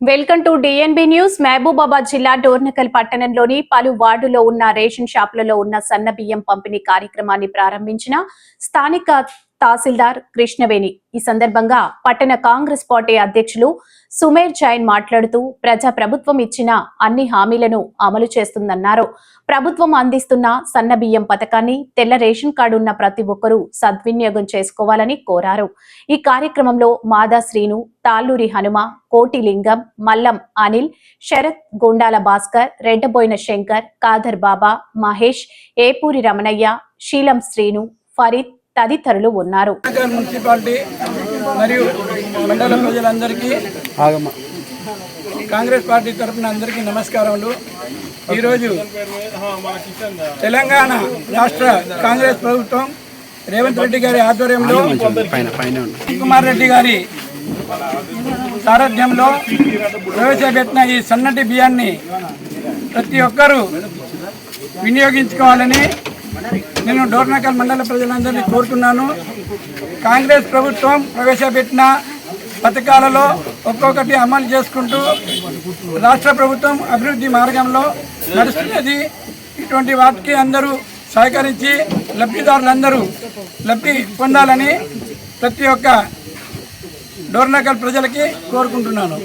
Welcome to DNB news Mahabubabad జిల్లా డోర్నకల్ పట్టణంలోని పలు వార్డులో ఉన్న రేషన్ షాపులలో ఉన్న సన్న బియ్యం పంపిణీ కార్యక్రమాన్ని ప్రారంభించిన స్థానిక తహసీల్దార్ కృష్ణవేణి. ఈ సందర్భంగా పట్టణ కాంగ్రెస్ పార్టీ అధ్యక్షులు సుమేర్ జైన్ మాట్లాడుతూ ప్రజా ప్రభుత్వం ఇచ్చిన అన్ని హామీలను అమలు చేస్తుందన్నారు. ప్రభుత్వం అందిస్తున్న సన్న బియ్యం పథకాన్ని తెల్ల రేషన్ కార్డు ఉన్న ప్రతి ఒక్కరూ సద్వినియోగం చేసుకోవాలని కోరారు. ఈ కార్యక్రమంలో మాదా శ్రీను తాళ్ళూరి హనుమ కోటి లింగం మల్లం అనిల్ శరత్ గుండాల భాస్కర్ రెడ్డబోయిన శంకర్ కాదర్ బాబా మహేష్ ఏపూరి రమణయ్య శీలం శ్రీను ఫరీద్ తదితరులు ఉన్నారు. మున్సిపాలిటీ మరియు మండల ప్రజలందరికీ కాంగ్రెస్ పార్టీ తరఫున అందరికీ నమస్కారములు. ఈరోజు తెలంగాణ రాష్ట్ర కాంగ్రెస్ ప్రభుత్వం రేవంత్ రెడ్డి గారి ఆధ్వర్యంలో కుమార్ రెడ్డి గారి సారథ్యంలో ప్రవేశపెట్టిన ఈ సన్నటి బియ్యాన్ని ప్రతి ఒక్కరూ వినియోగించుకోవాలని నేను డోర్నకల్ మండల ప్రజలందరినీ కోరుతున్నాను. కాంగ్రెస్ ప్రభుత్వం ప్రవేశపెట్టిన పథకాలలో ఒక్కొక్కటి అమలు చేసుకుంటూ రాష్ట్ర ప్రభుత్వం అభివృద్ధి మార్గంలో నడుస్తున్నది. ఇటువంటి వాటికి అందరూ సహకరించి లబ్ధిదారులందరూ లబ్ధి పొందాలని ప్రతి ఒక్క డోర్నకల్ ప్రజలకి కోరుకుంటున్నాను.